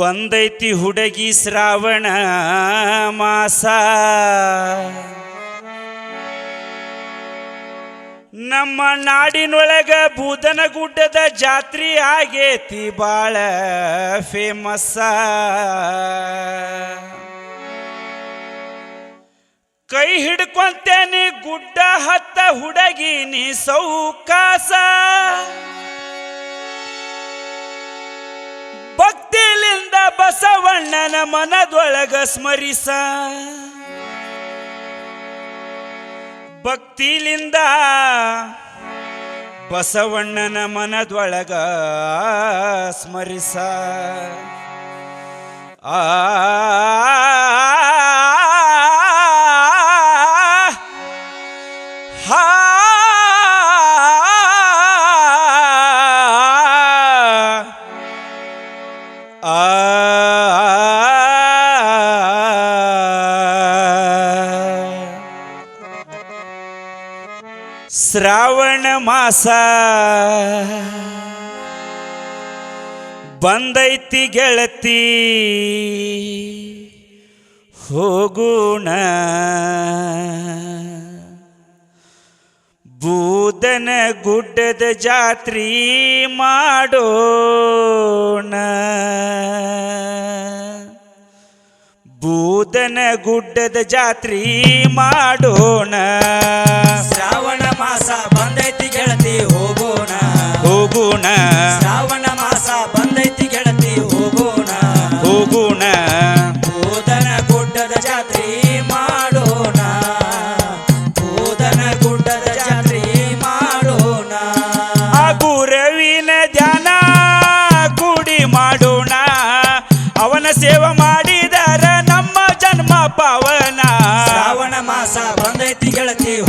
ಬಂದೈತಿ ಹುಡುಗಿ ಶ್ರಾವಣ ಮಾಸ. ನಮ್ಮ ನಾಡಿನೊಳಗ ಬೂದನ ಗುಡ್ಡದ ಜಾತ್ರೆ ಆಗೇತಿ ಬಾಳ ಫೇಮಸ್ಸ ಕೈ ಹಿಡ್ಕೊಂತೇನಿ ಗುಡ್ಡ ಹತ್ತ ಹುಡುಗಿನಿ ಸೌಕಾಸ. ಬಸವಣ್ಣನ ಮನದೊಳಗ ಸ್ಮರಿಸ. ಭಕ್ತಿಲಿಂದ ಬಸವಣ್ಣನ ಮನದೊಳಗ ಸ್ಮರಿಸ. ಆ ಶ್ರಾವಣ ಮಾಸ. ಬಂದೈತಿ ಗೆಳತಿ ಹೋಗೋಣ. ಬೂದನ ಗುಡ್ಡದ ಜಾತ್ರಿ ಮಾಡೋಣ. ಬೂದನ ಗುಡ್ಡದ ಜಾತ್ರಿ ಮಾಡೋಣ. ಶ್ರಾವಣ ಮಾಸ ಬಂದೈತಿ ಗೆಳತಿ ಹೋಗೋಣ. ಹೋಗೋಣ. ಶ್ರಾವಣ ಮಾಸ ಬಂದೈತಿ ಗೆಳತಿ ಹೋಗೋಣ. ಹೋಗೋಣ. ಬೋಧನ ಗುಡ್ಡದ ಜಾತ್ರೆ ಮಾಡೋಣ. ಬೋಧನ ಗುಡ್ಡದ ಜಾತ್ರೆ ಮಾಡೋಣ. ಆ ಗುರವಿನ ಧ್ಯಾನ ಕೂಡಿ ಮಾಡೋಣ. ಅವನ ಸೇವೆ ಮಾಡಿದರ ನಮ್ಮ ಜನ್ಮ ಪಾವನ. ಶ್ರಾವಣ ಮಾಸ ಬಂದೈತಿ ಗೆಳತಿ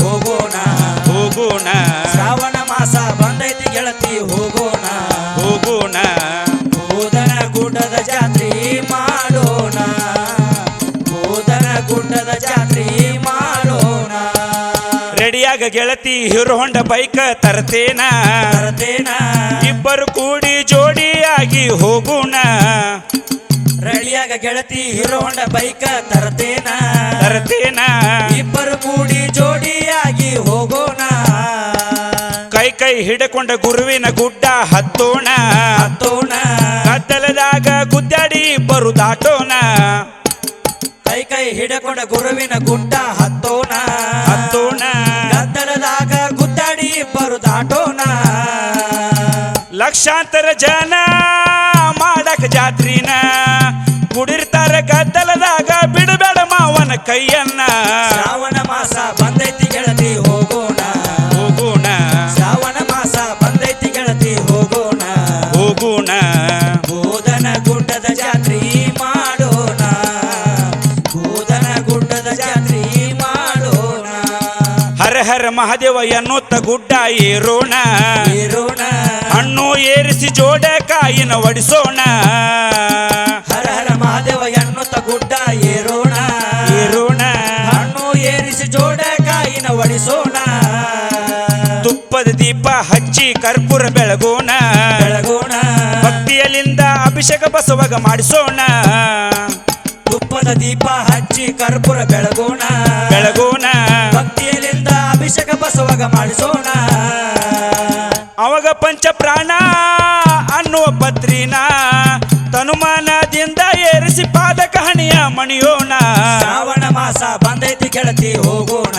ರೆಡಿಯಾಗ ಗೆಳತಿ ಹೀರೋ ಹೊಂಡ ಬೈಕ್ ತರ್ತೇನ. ತರತೇನ. ಇಬ್ಬರು ಕೂಡಿ ಜೋಡಿಯಾಗಿ ಹೋಗೋಣ. ರಳಿಯಾಗ ಗೆಳತಿ ಹೀರೋ ಹೊಂಡ ಬೈಕ ತರ್ತೇನ. ತರ್ತೇನ. ಇಬ್ಬರು ಕೂಡಿ ಜೋಡಿಯಾಗಿ ಹೋಗೋಣ. ಕೈ ಕೈ ಹಿಡಕೊಂಡ ಗುರುವಿನ ಗುಡ್ಡ ಹತ್ತೋಣ. ಹತ್ತೋಣ. ಕತ್ತಲದಾಗ ಗುದ್ದಾಡಿ ಇಬ್ಬರು ದಾಟೋಣ. ಕೈ ಕೈ ಹಿಡಕೊಂಡ ಗುರುವಿನ ಗುಡ್ಡ ಹತ್ತೋಣ. ಗುದ್ದಾಡಿ ದಾಟೋಣ ಲಕ್ಷಾಂತರ ಜನ ಮಾಡಕ ಜಾತ್ರಿನ. ಕುಡಿರ್ತಾರ ಗದ್ದಲದಾಗ ಬಿಡಬೇಡ ಮಾವನ ಕೈಯನ್ನ. ಶ್ರಾವಣ ಮಾಸ ಬಂದೈತಿ ಗೆಳತಿ. ಹರ ಮಹಾದೇವ ಎನ್ನುತ್ತ ಗುಡ್ಡ ಏರೋಣ. ಏರೋಣ. ಹಣ್ಣು ಏರಿಸಿ ಜೋಡ ಕಾಯಿನ ಒಡಿಸೋಣ. ಹರ ಹರ ಮಹಾದೇವ ಎನ್ನುತ್ತ ಗುಡ್ಡ ಏರೋಣ. ಏರೋಣ. ಹಣ್ಣು ಏರಿಸಿ ಜೋಡ ಕಾಯಿನ ಒಡಿಸೋಣ. ತುಪ್ಪದ ದೀಪ ಹಚ್ಚಿ ಕರ್ಪೂರ ಬೆಳಗೋಣ. ಬೆಳಗೋಣ. ಭಕ್ತಿಯಲ್ಲಿಂದ ಅಭಿಷೇಕ ಬಸವಾಗ ಮಾಡಿಸೋಣ. ತುಪ್ಪದ ದೀಪ ಹಚ್ಚಿ ಕರ್ಪೂರ ಬೆಳಗೋಣ. ಬೆಳಗೋಣ. ಭಕ್ತಿಯಲಿಂದ ಅಭಿಷೇಕ ಬಸವಾಗ ಮಾಡಿಸೋಣ. ಅವಾಗ ಪಂಚ ಪ್ರಾಣ ಅನ್ನುವ ಪತ್ರಿನ ತನುಮಾನದಿಂದ ಏರಿಸಿ ಪಾದಕ ಹಣಿಯ ಮಣಿಯೋಣ. ಶ್ರಾವಣ ಮಾಸ ಬಂದೈತಿ ಕೆಳತಿ ಹೋಗೋಣ ಹೋಗೋಣ.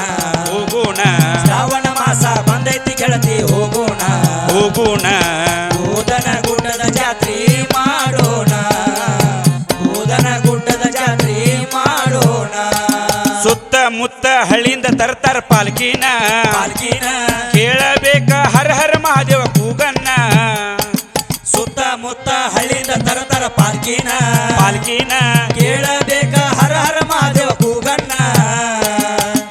ಪಾಲ್ಕಿನ. ಪಾಲ್ಕಿನ. ಕೇಳಬೇಕ ಹರ ಹರ ಮಹಾದೇವ ಕೂಗನ್ನ. ಸುತ್ತಮುತ್ತ ಹಳ್ಳಿಯಿಂದ ತರತರ ಪಾಲ್ಕಿನ. ಪಾಲ್ಕಿನ. ಕೇಳಬೇಕ ಹರ ಹರ ಮಹಾದೇವ ಕೂಗಣ್ಣ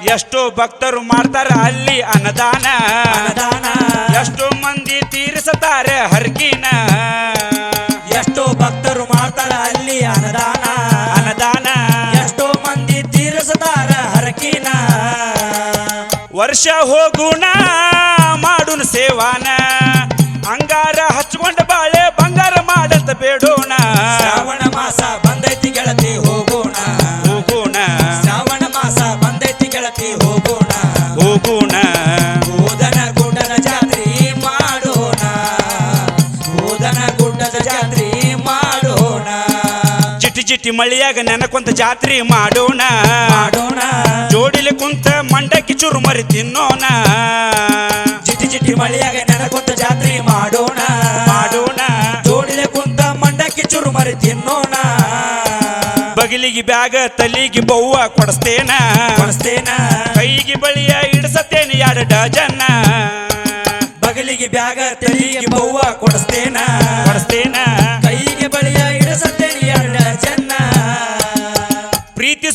ಎಷ್ಟೋ ಭಕ್ತರು ಮಾಡ್ತಾರ ಅಲ್ಲಿ ಅನ್ನದಾನ. ಅನ್ನದಾನ. ಎಷ್ಟೋ ಮಂದಿ ತೀರಿಸುತ್ತಾರೆ ಹರ್ಕಿನ. ಎಷ್ಟೋ ಭಕ್ತರು ಮಾಡ್ತಾರ ಅಲ್ಲಿ ಅನ್ನದಾನ. ವರ್ಷ ಹೋಗುಣ ಮಾಡುನ ಸೇವಾನ. ಅಂಗಾರ ಹಚ್ಕೊಂಡ ಬಾಳೆ ಬಂಗಾರ ಮಾಡಂತ ಬೇಡೋಣ. ಶ್ರಾವಣ ಮಾಸ ಬಂದೈತಿ ಗೆಳತಿ ಹೋಗೋಣ. ಹೋಗೋಣ. ಶ್ರಾವಣ ಮಾಸ ಬಂದೈತಿ ಗೆಳತಿ ಹೋಗೋಣ. ಹೋಗೋಣ. ಓದನ ಗುಡ್ಡದ ಜಾತ್ರೆ ಮಾಡೋಣ. ಓದನ ಗುಡ್ಡದ ಜಾತ್ರೆ ಮಾಡೋಣ ಚಿಟಿ ಮಳಿಯಾಗ ನೆನಕೊಂತ ಜಾತ್ರೆ ಮಾಡೋಣ. ಮಾಡೋಣ. ಜೋಡಿಲಿ ಕುಂತ ಮಂಡಕ್ಕಿ ಚುರುಮರಿ ತಿನ್ನೋಣ. ಚಿಟಿ ಚಿಟಿ ಮಳಿಯಾಗ ನೆನಕೊಂತ ಜಾತ್ರೆ ಮಾಡೋಣ. ಮಾಡೋಣ. ಜೋಡಿಲಿ ಕುಂತ ಮಂಡಕ್ಕಿ ಚುರುಮರಿ ತಿನ್ನೋಣ. ಬಗಿಲಿಗೆ ಬ್ಯಾಗ ತಲಿಗೆ ಬೌವ ಕೊಡಸ್ತೇನ. ಕೊಡಸ್ತೇನ. ಕೈಗೆ ಬಳಿಯ ಇಡ್ಸತ್ತೇನೆ ಎರಡು ಡಜನ್ನ ಬಗಲಿಗೆ ಬ್ಯಾಗ ತಲಿಗೆ ಬೌವ ಕೊಡಸ್ತೇನ. ಕೊಡಸ್ತೇನ.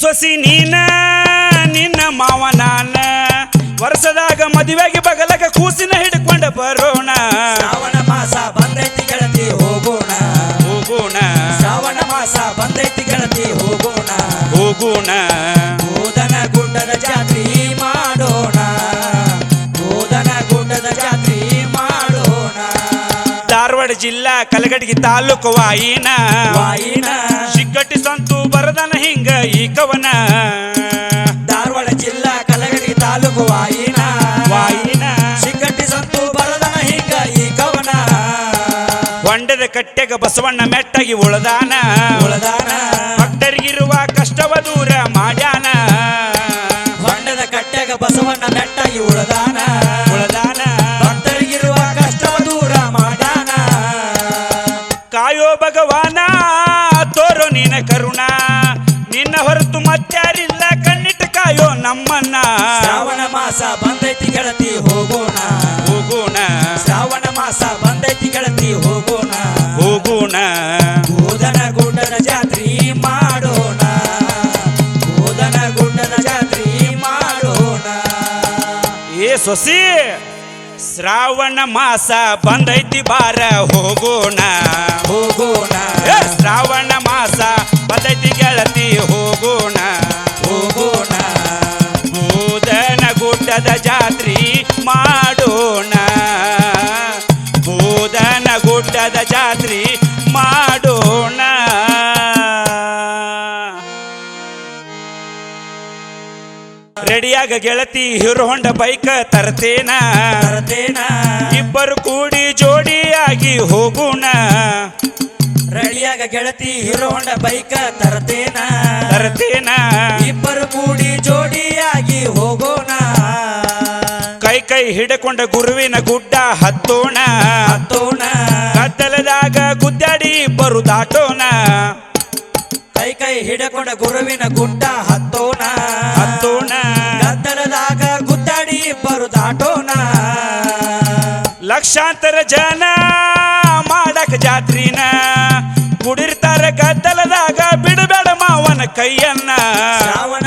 ಸೊಸಿ ನೀನ ನಿನ್ನ ಮಾವ ನಾನ. ವರ್ಷದಾಗ ಮದುವೆಗೆ ಬಗಲಗ ಕೂಸಿನ ಹಿಡ್ಕೊಂಡ ಬರೋಣ. ಶ್ರಾವಣ ಮಾಸ ಬಂದೈತಿ ಗೆಳತಿ ಹೋಗೋಣ. ಹೋಗೋಣ. ಶ್ರಾವಣ ಮಾಸ ಬಂದೈತಿ ಗೆಳತಿ ಹೋಗೋಣ. ಹೋಗೋಣ. ಓದನ ಗುಡ್ಡದ ಜಾತ್ರಿ ಮಾಡೋಣ. ಓದನ ಗುಂಡದ ಜಾತ್ರಿ ಮಾಡೋಣ. ಧಾರವಾಡ ಜಿಲ್ಲಾ ಕಲಗಡಗಿ ತಾಲೂಕು ವಾಯಿನ. ವಾಯಿನ. ಸಿಗ್ಗಟ್ಟಿ ಸಂತು ಬರದನ ಹಿಂಗ ಈ ಕವನ. ಧಾರವಾಡ ಜಿಲ್ಲಾ ಕಲಗಡಿ ತಾಲೂಕು ವಾಯಿನ. ವಾಯಿನ. ಸಿಕ್ಕಟ್ಟಿ ಸಂತು ಬರದನ ಹಿಂಗ ಈ ಕವನ. ಹೊಂಡದ ಕಟ್ಟೆಗ ಬಸವಣ್ಣ ಮೆಟ್ಟಗಿ ಉಳದಾನ. ಉಳದಾನ. ಭಕ್ತರಿಗಿರುವ ಕಷ್ಟವ ದೂರ ಮಾಡ್ಯಾನ. ನಿನ ಕರುಣ. ನಿನ್ನ ಹೊರತು ಮತ್ತಾರಿಲ್ಲ ಕಣ್ಣಿಟ್ಟ ಕಾಯೋ ನಮ್ಮನ್ನ. ಶ್ರಾವಣ ಮಾಸ ಬಂದೈತಿ ಗೆಳತಿ ಹೋಗೋಣ. ಹೋಗೋಣ. ಶ್ರಾವಣ ಮಾಸ ಬಂದೈತಿ ಗೆಳತಿ ಹೋಗೋಣ. ಹೋಗೋಣ. ಬೋಧನ ಗುಡ್ಡನ ಜಾತ್ರೆ ಮಾಡೋಣ. ಬೋಧನ ಗುಡ್ಡನ ಜಾತ್ರಿ ಮಾಡೋಣ. ಏ ಸೊಸಿ ಶ್ರಾವಣ ಮಾಸ ಬಂದೈತಿ ಬಾರ ಹೋಗೋಣ. ಹೋಗೋಣ. ಶ್ರಾವಣ ಗುಡ್ಡದ ಜಾತ್ರಿ ಮಾಡೋಣ. ಬೋಧನ ಗುಡ್ಡದ ಜಾತ್ರಿ ಮಾಡೋಣ. ರೆಡಿಯಾಗ ಗೆಳತಿ ಹೀರೋ ಹೊಂಡ ಬೈಕ್ ತರ್ತೇನ. ತರತೇನ. ಇಬ್ಬರು ಕೂಡಿ ಜೋಡಿಯಾಗಿ ಹೋಗೋಣ. ರೆಡಿಯಾಗ ಗೆಳತಿ ಹೀರೋ ಹೊಂಡ ಬೈಕ ತರ್ತೇನ. ತರ್ತೇನ. ಇಬ್ಬರು ಕೂಡಿ ಜೋಡಿಯಾಗಿ ಹೋಗೋಣ. ಕೈ ಹಿಡಕೊಂಡ ಗುರುವಿನ ಗುಡ್ಡ ಹತ್ತೋಣ. ಹತ್ತೋಣ. ಕತ್ತಲದಾಗ ಗುದ್ದಾಡಿ ಇಬ್ಬರು ದಾಟೋಣ. ಕೈ ಕೈ ಹಿಡಕೊಂಡ ಗುರುವಿನ ಗುಡ್ಡ ಹತ್ತೋಣ. ಹತ್ತೋಣ. ಕತ್ತಲದಾಗ ಗುದ್ದಾಡಿ ಇಬ್ಬರು ದಾಟೋಣ. ಲಕ್ಷಾಂತರ ಜನ ಮಾಡಕ ಜಾತ್ರಿನ. ಕುಡಿರ್ತಾರ ಕತ್ತಲದಾಗ ಬಿಡಬೇಡ ಮಾವನ ಕೈಯನ್ನ. ಶ್ರಾವಣ